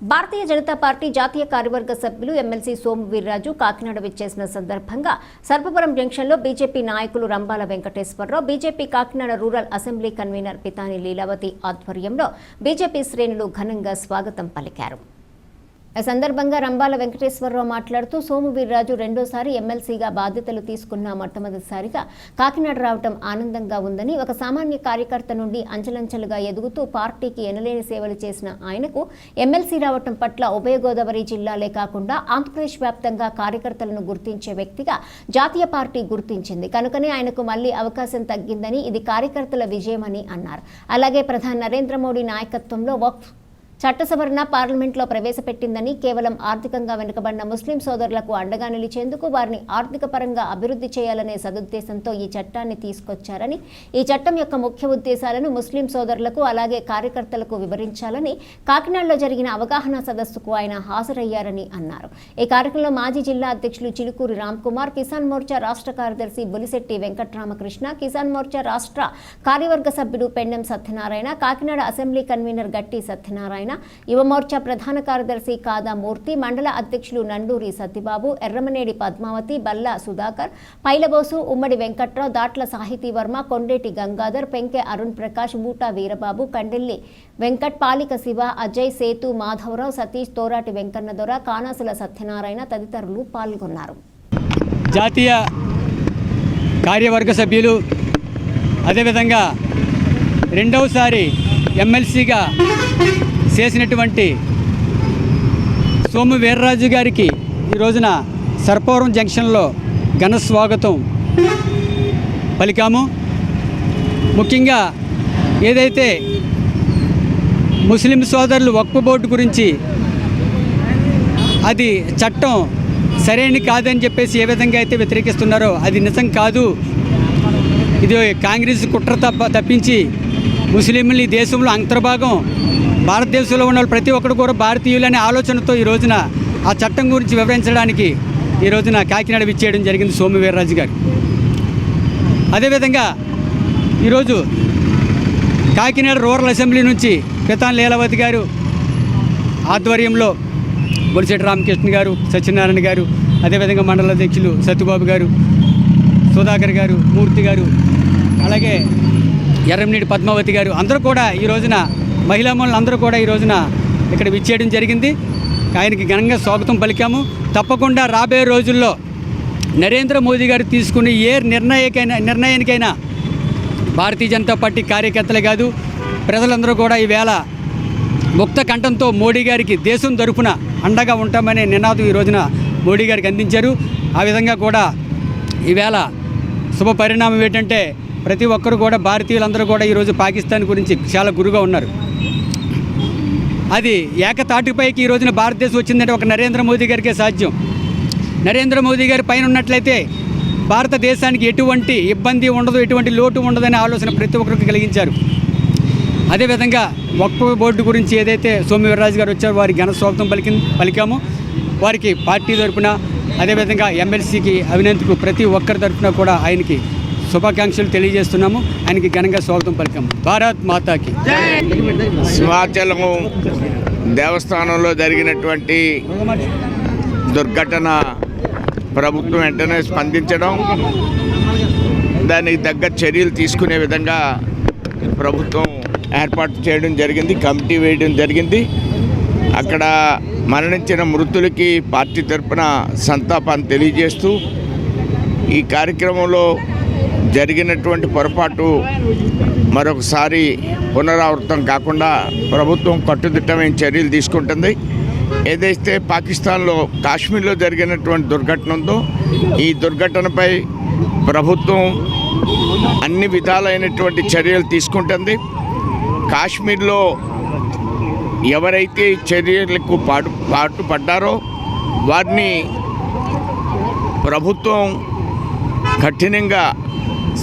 Bharatiya Janata party జాతీయ కార్యవర్గ సభ్యులు ఎమ్మెల్సీ సోము వీర్రాజు కాకినాడ విచ్చేసిన సందర్భంగా సర్పపురం జంక్షన్లో బీజేపీ నాయకులు Rambala Venkateswararao BJP Kakinada rural assembly convener Pitani Leelavathi ఆధ్వర్యంలో బీజేపీ శ్రేణులు ఘనంగా స్వాగతం పలికారు. ఈ సందర్భంగా రంబాల వెంకటేశ్వరరావు మాట్లాడుతూ సోము వీర్రాజు రెండోసారి ఎమ్మెల్సీగా బాధ్యతలు తీసుకున్న మొట్టమొదటిసారిగా కాకినాడ రావటం ఆనందంగా ఉందని ఒక సామాన్య కార్యకర్త నుండి అంచెలంచెలుగా ఎదుగుతూ పార్టీకి ఎనలేని సేవలు చేసిన ఆయనకు ఎమ్మెల్సీ రావటం పట్ల ఉభయ గోదావరి జిల్లాలే కాకుండా ఆంధ్రప్రదేశ్ వ్యాప్తంగా కార్యకర్తలను గుర్తించే వ్యక్తిగా జాతీయ పార్టీ గుర్తించింది. కనుకనే ఆయనకు మళ్ళీ అవకాశం తగ్గిందని ఇది కార్యకర్తల విజయమని అన్నారు. అలాగే ప్రధాని నరేంద్ర మోడీ నాయకత్వంలో వక్ఫ్ చట్ట సవరణ పార్లమెంట్లో ప్రవేశపెట్టిందని కేవలం ఆర్థికంగా వెనుకబడిన ముస్లిం సోదరులకు అండగా నిలిచేందుకు వారిని ఆర్థిక పరంగా అభివృద్ధి చేయాలనే సదుద్దేశంతో ఈ చట్టాన్ని తీసుకొచ్చారని ఈ చట్టం యొక్క ముఖ్య ఉద్దేశాలను ముస్లిం సోదరులకు అలాగే కార్యకర్తలకు వివరించాలని కాకినాడలో జరిగిన అవగాహన సదస్సుకు ఆయన హాజరయ్యారని అన్నారు. ఈ కార్యక్రమంలో మాజీ జిల్లా అధ్యక్షులు చిలుకూరి రామ్ కుమార్ కిసాన్ మోర్చా రాష్ట్ర కార్యదర్శి బులిశెట్టి వెంకట్రామకృష్ణ కిసాన్ మోర్చా రాష్ట్ర కార్యవర్గ సభ్యుడు పెండెం సత్యనారాయణ కాకినాడ అసెంబ్లీ కన్వీనర్ గట్టి సత్యనారాయణ యువమోర్చా ప్రధాన కార్యదర్శి కాదామూర్తి మండల అధ్యక్షులు నండూరి సత్యబాబు ఎర్రమనేడి పద్మావతి బల్లా సుధాకర్ పైలబోసు ఉమ్మడి వెంకట్రావు దాట్ల సాహితీ వర్మ కొండేటి గంగాధర్ పెంకె అరుణ్ ప్రకాష్ బూటా వీరబాబు కండెల్లి వెంకట్ పాలిక శివ అజయ్ సేతు మాధవరావు సతీష్ తోరాటి వెంకన్నదొర కానాసుల సత్యనారాయణ తదితరులు పాల్గొన్నారు. జాతీయ కార్యవర్గ సభ్యులు అదేవిధంగా రెండవసారి ఎమ్మెల్సీగా చేసినటువంటి సోము వీర్రాజు గారికి ఈ రోజున సర్పవరం జంక్షన్లో ఘన స్వాగతం పలికాము. ముఖ్యంగా ఏదైతే ముస్లిం సోదరులు వక్ఫ్ బోర్డు గురించి అది చట్టం సరైన కాదని చెప్పేసి ఏ విధంగా అయితే వ్యతిరేకిస్తున్నారో అది నిజం కాదు. ఇది కాంగ్రెస్ కుట్ర తప్ప తప్పించి ముస్లింలు ఈ దేశంలో అంతర్భాగం భారతదేశంలో ఉన్న ప్రతి ఒక్కరు కూడా భారతీయులనే ఆలోచనతో ఈ రోజున ఆ చట్టం గురించి వివరించడానికి ఈ రోజున కాకినాడ విచ్చేయడం జరిగింది సోము వీర్రాజు గారు. అదేవిధంగా ఈరోజు కాకినాడ రూరల్ అసెంబ్లీ నుంచి పితాన్ లీలావతి గారు ఆధ్వర్యంలో బొలిశెట్టి రామకృష్ణ గారు సత్యనారాయణ గారు అదేవిధంగా మండల అధ్యక్షులు సత్యబాబు గారు సుధాకర్ గారు మూర్తి గారు అలాగే ఎర్రంనేటి పద్మావతి గారు అందరూ కూడా ఈ రోజున మహిళామణులందరూ కూడా ఈ రోజున ఇక్కడ విచ్చేయడం జరిగింది. ఆయనకి ఘనంగా స్వాగతం పలికాము. తప్పకుండా రాబోయే రోజుల్లో నరేంద్ర మోదీ గారు తీసుకునే ఏ నిర్ణయకైనా నిర్ణయానికైనా భారతీయ జనతా పార్టీ కార్యకర్తలే కాదు ప్రజలందరూ కూడా ఈవేళ ముక్త కంఠంతో మోడీ గారికి దేశం తరఫున అండగా ఉంటామనే నినాదం ఈ రోజున మోడీ గారికి అందించారు. ఆ విధంగా కూడా ఈవేళ శుభ పరిణామం ఏంటంటే ప్రతి ఒక్కరు కూడా భారతీయులందరూ కూడా ఈరోజు పాకిస్తాన్ గురించి చాలా గురుగా ఉన్నారు. అది ఏకతాటిపైకి ఈ రోజున భారతదేశం వచ్చిందంటే ఒక నరేంద్ర మోదీ గారికే సాధ్యం. నరేంద్ర మోదీ గారి పైన ఉన్నట్లయితే భారతదేశానికి ఎటువంటి ఇబ్బంది ఉండదు ఎటువంటి లోటు ఉండదనే ఆలోచన ప్రతి ఒక్కరికి కలిగించారు. అదేవిధంగా వక్ఫ్ బోర్డు గురించి ఏదైతే సోమ్య వీర్రాజు గారు వచ్చారో వారికి ఘన స్వాగతం పలికి పలికాము. వారికి పార్టీ తరపున అదేవిధంగా ఎమ్మెల్సీకి అవినందుకు ప్రతి ఒక్కరి తరఫున కూడా ఆయనకి శుభాకాంక్షలు తెలియజేస్తున్నాము. ఆయనకి ఘనంగా స్వాగతం పలికాము. భారత్ మాతాకి. సింహాచలము దేవస్థానంలో జరిగినటువంటి దుర్ఘటన ప్రభుత్వం వెంటనే స్పందించడం దానికి తగ్గ చర్యలు తీసుకునే విధంగా ప్రభుత్వం ఏర్పాటు చేయడం జరిగింది కమిటీ వేయడం జరిగింది. అక్కడ మరణించిన మృతులకి పార్టీ తరఫున సంతాపాన్ని తెలియజేస్తూ ఈ కార్యక్రమంలో జరిగినటువంటి పొరపాటు మరొకసారి పునరావృతం కాకుండా ప్రభుత్వం కట్టుదిట్టమైన చర్యలు తీసుకుంటుంది. ఏదైతే పాకిస్తాన్లో కాశ్మీర్లో జరిగినటువంటి దుర్ఘటన ఉందో ఈ దుర్ఘటనపై ప్రభుత్వం అన్ని విధాలైనటువంటి చర్యలు తీసుకుంటుంది. కాశ్మీర్లో ఎవరైతే చర్యలకు పాటు పాటుపడ్డారో వారిని ప్రభుత్వం కఠినంగా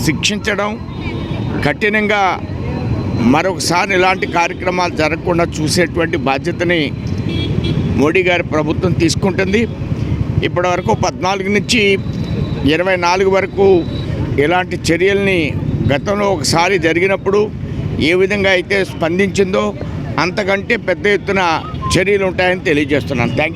శిక్షించడం కఠినంగా మరొకసారి ఇలాంటి కార్యక్రమాలు జరగకుండా చూసేటువంటి బాధ్యతని మోడీ గారి ప్రభుత్వం తీసుకుంటుంది. ఇప్పటివరకు పద్నాలుగు నుంచి ఇరవై నాలుగు వరకు ఇలాంటి చర్యల్ని గతంలో ఒకసారి జరిగినప్పుడు ఏ విధంగా అయితే స్పందించిందో అంతకంటే పెద్ద ఎత్తున చర్యలు ఉంటాయని తెలియజేస్తున్నాను. థ్యాంక్